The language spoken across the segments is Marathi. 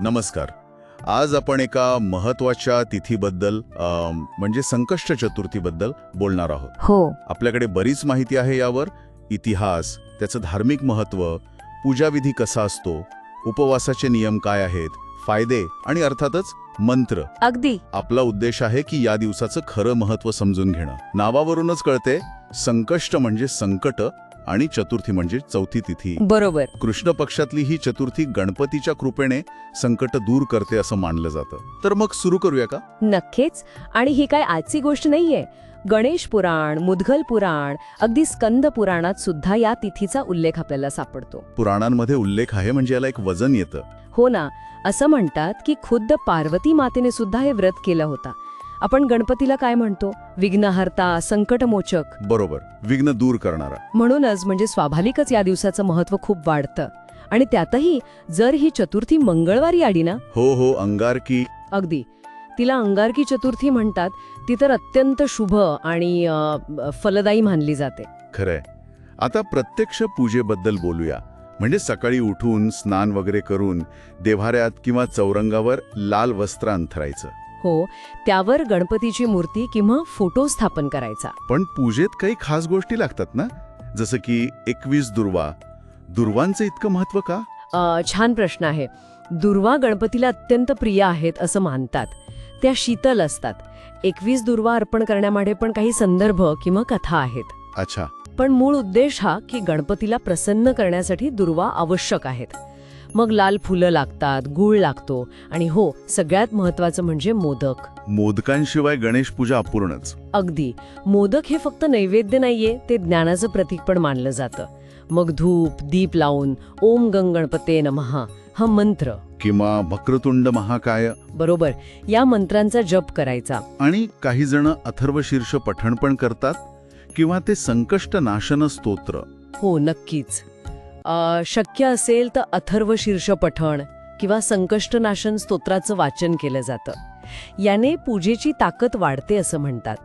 नमस्कार. आज आपण एका महत्त्वाच्या तिथीबद्दल म्हणजे संकष्ट चतुर्थीबद्दल बोलणार आहोत. हो. आपल्याकडे बरीच माहिती आहे यावर. इतिहास त्याचं धार्मिक महत्त्व पूजाविधी कसा असतो उपवासाचे नियम काय आहेत फायदे आणि अर्थातच मंत्र. अगदी. आपला उद्देश आहे की या दिवसाचं खरं महत्त्व समजून घेणं. नावावरूनच कळते संकष्ट म्हणजे संकट आणि चतुर्थी म्हणजे चौथी तिथी. बरोबर. कृष्ण पक्षातली ही चतुर्थी गणपतीच्या कृपेने संकट दूर करते असं मानलं जातं. तर मग सुरू करूया का? नक्कीच. आणि ही काय आजची गोष्ट नाहीये. गणेश पुराण मुदगल पुराण अगदी स्कंद पुराणात सुद्धा या तिथीचा उल्लेख आपल्याला सापडतो. पुराणांमध्ये उल्लेख आहे म्हणजे याला एक वजन येतं. हो ना. असं म्हणतात की खुद्द पार्वती मातेने सुद्धा हे व्रत केलं होता. आपण गणपतीला काय म्हणतो? विघ्नहर्ता संकटमोचक. बरोबर. विघ्न दूर करणारा. म्हणूनच म्हणजे स्वाभाविकच या दिवसाचं महत्त्व खूप वाढतं. आणि त्यातही जर ही चतुर्थी मंगळवारी आली ना? हो हो अंगारकी. अगदी. तिला अंगारकी चतुर्थी म्हणतात ती तर अत्यंत शुभ आणि अ, फलदायी मानली जाते. खरंय. आता प्रत्यक्ष पूजेबद्दल बोलूया. म्हणजे सकाळी उठून स्नान वगैरे करून देव्हाऱ्यात किंवा चौरंगावर लाल वस्त्र अंथरायचं. हो त्यावर गणपतीची मूर्ती किंवा फोटो स्थापन करायचा. पण पूजेत काही खास गोष्टी लागतात ना? जसं की एकवीस दुर्वा. दुर्वांचं इतकं महत्त्व का? अ, छान प्रश्न आहे. दुर्वा गणपतीला अत्यंत प्रिय आहेत असं मानतात. त्या शीतल असतात. एकवीस दुर्वा अर्पण करण्यामागे पण काही संदर्भ किंवा कथा आहेत. अच्छा. पण मूळ उद्देश हा की गणपतीला प्रसन्न करण्यासाठी दुर्वा आवश्यक आहेत. मग लाल फुलं लागतात गुळ लागतो आणि हो सगळ्यात महत्वाचं म्हणजे मोदक. मोदकांशिवाय गणेश पूजा अपूर्णच. अगदी. मोदक हे फक्त नैवेद्य नाहीये ते ज्ञानाचं प्रतीक पण मानलं जातं. मग धूप दीप लावून ओम गंग गणपते नमहा हा मंत्र. किंवा वक्रतुंड महाकाय. बरोबर. या मंत्रांचा जप करायचा. आणि काही जण अथर्व शीर्ष पठण पण करतात किंवा ते संकष्ट नाशन स्तोत्र. हो नक्कीच. शक्य असेल तर अथर्व शीर्ष पठण किंवा संकष्टनाशन स्तोत्राचं वाचन केलं जातं. याने पूजेची ताकद वाढते असं म्हणतात.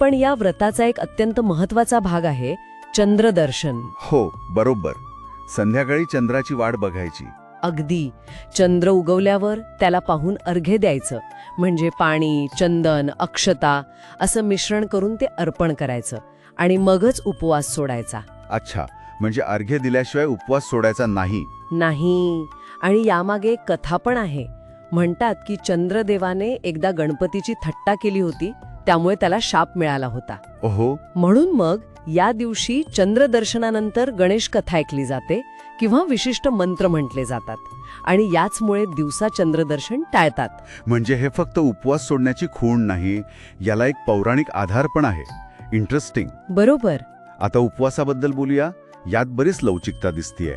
पण या व्रताचा एक अत्यंत महत्त्वाचा भाग आहे चंद्रदर्शन. हो बरोबर. संध्याकाळी चंद्राची वाट बघायची. अगदी. चंद्र उगवल्यावर त्याला पाहून अर्घ्य द्यायचं म्हणजे पाणी चंदन अक्षता असं मिश्रण करून ते अर्पण करायचं आणि मगच उपवास सोडायचा. अच्छा. म्हणजे अर्घ्य दिल्याशिवाय उपवास सोडायचा नाही. नाही. आणि यामागे एक कथा पण आहे. म्हणतात की चंद्रदेवाने एकदा गणपतीची थट्टा केली होती त्यामुळे त्याला शाप मिळाला होता. ओहो. म्हणून मग या दिवशी चंद्रदर्शनानंतर गणेश कथा ऐकली जाते किंवा विशिष्ट मंत्र म्हटले जातात. आणि याचमुळे दिवसा चंद्रदर्शन टाळतात. म्हणजे हे फक्त उपवास सोडण्याची खूण नाही याला एक पौराणिक आधार पण आहे. इंटरेस्टिंग बरोबर. आता उपवासाबद्दल बोलूया. यात बरीच लवचिकता दिसतीये.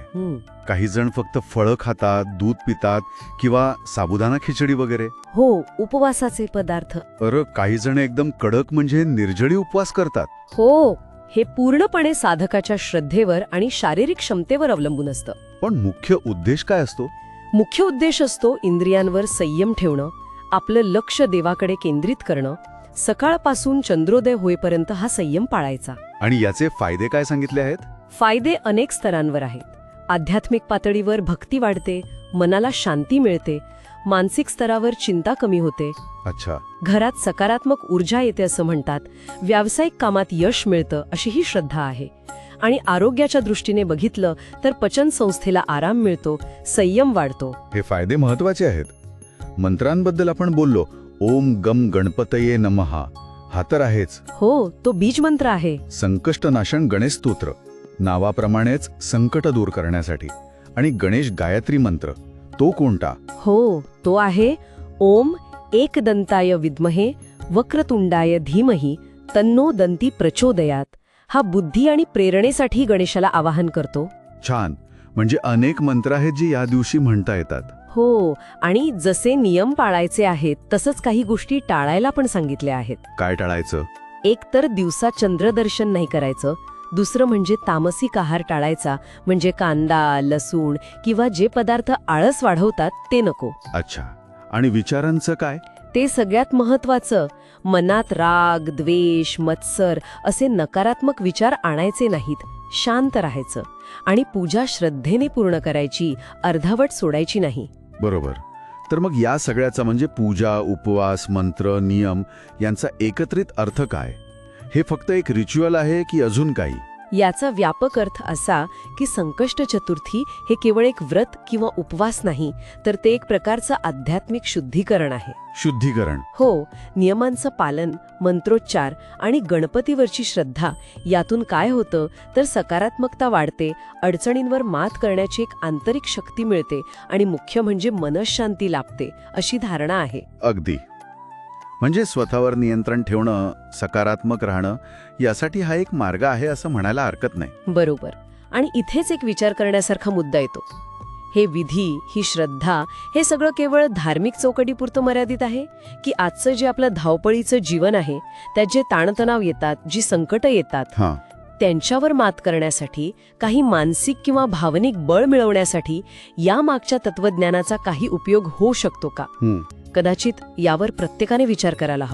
काही जण फक्त फळं खातात दूध पितात किंवा साबुदाणा खिचडी वगैरे. हो उपवासाचे पदार्थ. अरे काही जण एकदम कडक म्हणजे निर्जळी उपवास करतात. हो हे पूर्णपणे साधकाच्या श्रद्धेवर आणि शारीरिक क्षमतेवर अवलंबून असतं. पण मुख्य उद्देश काय असतो? मुख्य उद्देश असतो इंद्रियांवर संयम ठेवणं आपलं लक्ष देवाकडे केंद्रित करणं सकाळपासून चंद्रोदय होईपर्यंत हा संयम पाळायचा. आणि याचे फायदे काय सांगितले आहेत? फायदे अनेक स्तरांवर आहेत. आध्यात्मिक पातळीवर भक्ती वाढते मनाला शांती मिळते मानसिक स्तरावर चिंता कमी होते. अच्छा. घरात सकारात्मक ऊर्जा येते असं म्हणतात. व्यावसायिक कामात यश मिळतं अशी ही श्रद्धा आहे. आणि आरोग्याच्या दृष्टीने बघितलं तर पचन संस्थेला आराम मिळतो संयम वाढतो. हे फायदे महत्त्वाचे आहेत. मंत्रांबद्दल आपण बोललो ओम गम गणपतये नमहा हा तर आहेच. हो तो बीज मंत्र आहे. संकष्टनाशन गणेश स्तोत्र. नावाप्रमाणेच संकट दूर करण्यासाठी. आणि गणेश गायत्री मंत्र तो कोणता? हो तो आहे ओम एकदंताय विद्महे वक्रतुंडाय धीमही तन्नो दंती प्रचोदयात. हा बुद्धी आणि प्रेरणेसाठी गणेशाला आवाहन करतो. छान. म्हणजे अनेक मंत्र आहेत जे या दिवशी म्हणता येतात. हो आणि जसे नियम पाळायचे आहेत तसंच काही गोष्टी टाळायला पण सांगितल्या आहेत. काय टाळायचं? एक तर दिवसा चंद्रदर्शन नाही करायचं दुसरं म्हणजे तामसिक आहार टाळायचा म्हणजे कांदा लसूण किंवा जे पदार्थ आळस वाढवतात ते नको. अच्छा. आणि विचारांचं काय? ते सगळ्यात महत्वाचं मनात राग द्वेष मत्सर असे नकारात्मक विचार आणायचे नाहीत. शांत राहायचं. आणि पूजा श्रद्धेने पूर्ण करायची अर्धावट सोडायची नाही. बरोबर. तर मग या सगळ्याचा म्हणजे पूजा उपवास मंत्र नियम यांचा एकत्रित अर्थ काय? हे फक्त एक रिच्युअल आहे की अजून काही? याचा व्यापक अर्थ असा की संकष्ट चतुर्थी हे केवळ एक व्रत किंवा उपवास नाही तर ते एक प्रकारचं आध्यात्मिक शुद्धीकरण आहे. शुद्धीकरण. हो नियमांचं पालन मंत्रोच्चार आणि गणपतीवरची श्रद्धा यातून काय होतं तर सकारात्मकता वाढते अडचणींवर मात करण्याची एक आंतरिक शक्ती मिळते आणि मुख्य म्हणजे मनशांती लाभते अशी धारणा आहे. अगदी. म्हणजे स्वतःवर नियंत्रण ठेवणं सकारात्मक राहणं यासाठी हा एक मार्ग आहे असं म्हणायला हरकत नाही. बरोबर. आणि इथेच एक विचार करण्यासारखा मुद्दा येतो. हे विधी ही श्रद्धा हे सगळं केवळ धार्मिक चौकटीपुरतं मर्यादित आहे? की आजचं जे आपलं धावपळीचं जीवन आहे त्यात जे ताणतणाव येतात जी संकटं येतात त्यांच्यावर मात करण्यासाठी काही मानसिक किंवा भावनिक बळ मिळवण्यासाठी या मागच्या तत्वज्ञानाचा काही उपयोग होऊ शकतो का? हं. कदाचित यावर प्रत्येकाने विचार करायला हवा.